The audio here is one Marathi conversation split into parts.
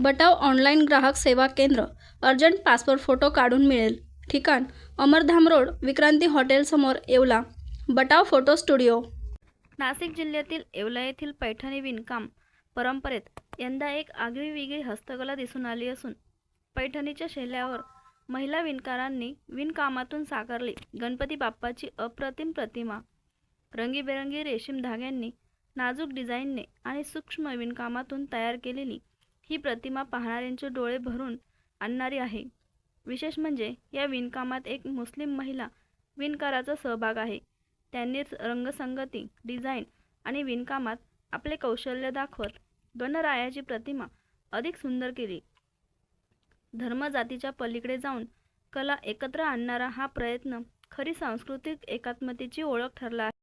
बटाव ऑनलाईन ग्राहक सेवा केंद्र अर्जंट पासपोर्ट फोटो काढून मिळेल. ठिकाण अमरधाम रोड विक्रांती हॉटेलसमोर Yeola. Batav photo studio. Nashik जिल्ह्यातील येवला येथील पैठणी विणकाम परंपरेत यंदा एक आगळीवेगळी हस्तकला दिसून आली असून पैठणीच्या शैल्यावर महिला विणकारांनी विणकामातून साकारली गणपती बाप्पाची अप्रतिम प्रतिमा. रंगीबेरंगी रेशीम धाग्यांनी नाजूक डिझाईनने आणि सूक्ष्म विणकामातून तयार केलेली ही प्रतिमा पाहणाऱ्यांचे डोळे भरून आणणारी आहे. विशेष म्हणजे या विणकामात एक मुस्लिम महिला विणकाराचा सहभाग आहे. त्यांनी रंगसंगती डिझाईन आणि विणकामात आपले कौशल्य दाखवत गणरायाची प्रतिमा अधिक सुंदर केली. धर्मजातीच्या पलीकडे जाऊन कला एकत्र आणणारा हा प्रयत्न खरी सांस्कृतिक एकात्मतेची ओळख ठरला आहे.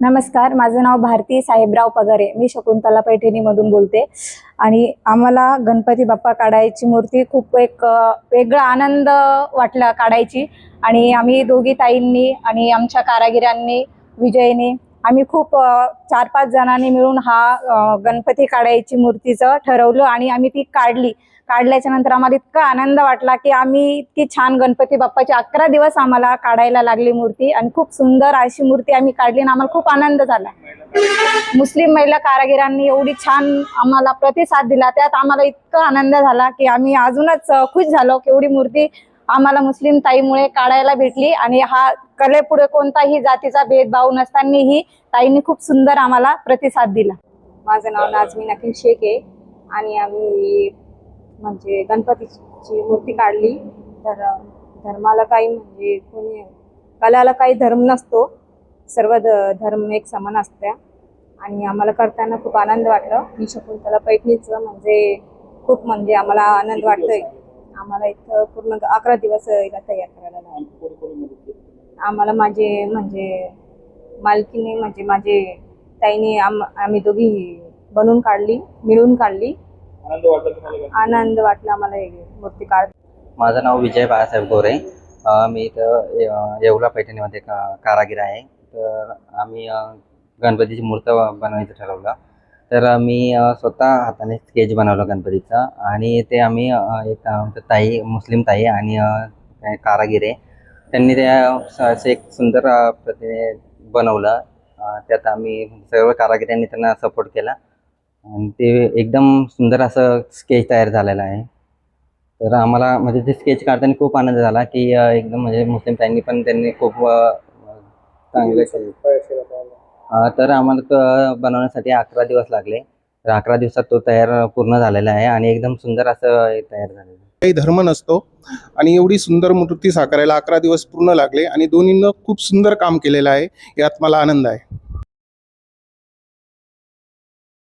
नमस्कार माझं नाव भारती साहेबराव पगारे. मी शकुंतला पैठणीमधून बोलते. आणि आम्हाला गणपती बाप्पा काढायची मूर्ती खूप एक वेगळा आनंद वाटला काढायची. आणि आम्ही दोघी ताईंनी आणि आमच्या कारागिरांनी विजयने आम्ही खूप चार पाच जणांनी मिळून हा गणपती काढायची मूर्तीचं ठरवलं आणि आम्ही ती काढली. काढल्याच्या नंतर आम्हाला इतका आनंद वाटला की आम्ही इतकी छान गणपती बाप्पाची अकरा दिवस आम्हाला काढायला लागली मूर्ती आणि खूप सुंदर अशी मूर्ती आम्ही काढली आणि आम्हाला खूप आनंद झाला. मुस्लिम महिला कारागिरांनी एवढी छान आम्हाला प्रतिसाद दिला त्यात आम्हाला इतका आनंद झाला की आम्ही अजूनच खुश झालो की एवढी मूर्ती आम्हाला मुस्लिम ताईमुळे काढायला भेटली आणि हा कलेपुढे कोणताही जातीचा भेदभाव नसतानाही ताईंनी खूप सुंदर आम्हाला प्रतिसाद दिला. माझं नाव नाजमी अखिल शेख आहे आणि आम्ही म्हणजे गणपतीची मूर्ती काढली. तर धर्माला काही म्हणजे कोणी कलाला काही धर्म नसतो. सर्व ध- धर्म एक समान असत्या. आणि आम्हाला करताना खूप आनंद वाटलं. मी शकुंतला पैठणीचं म्हणजे खूप म्हणजे आम्हाला आनंद वाटतोय. आम्हाला इथं पूर्ण अकरा दिवस याला तयार करायला लागले आम्हाला माझे म्हणजे मालकीने म्हणजे माझे ताईने आम आम्ही दोघी बनवून काढली मिळून काढली. आनंद वाटला तुम्हाला का? आनंद वाटला मला हे मूर्ती काढ माझं नाव विजय बाळासाहेब गोरे. मी इथं येवला पैठणीमध्ये का कारागीर आहे. तर आम्ही गणपतीची मूर्त बनवायचं ठरवलं. तर मी स्वतः हाताने स्केच बनवलं गणपतीचा आणि ते आम्ही एक आमच्या ताई मुस्लिम ताई आणि कारागिरे त्यांनी त्या असं एक सुंदर प्रतिने बनवलं. त्यात आम्ही सर्व कारागिरांनी त्यांना सपोर्ट केला आणि ते एकदम सुंदर असं स्केच तयार झालेलं आहे. तर आम्हाला म्हणजे ते स्केच काढताना खूप आनंद झाला की एकदम म्हणजे मुस्लिम ताईंनी पण त्यांनी खूप चांगले तर आम्हाला बनवण्यासाठी अकरा दिवस लागले. तर अकरा दिवसात तो तयार पूर्ण झालेला आहे आणि एकदम सुंदर असं तयार झालेलं आहे. काही धर्म नसतो आणि एवढी सुंदर मूर्ती साकारायला अकरा दिवस पूर्ण लागले आणि दोन्हीनं खूप सुंदर काम केलेलं आहे यात मला आनंद आहे.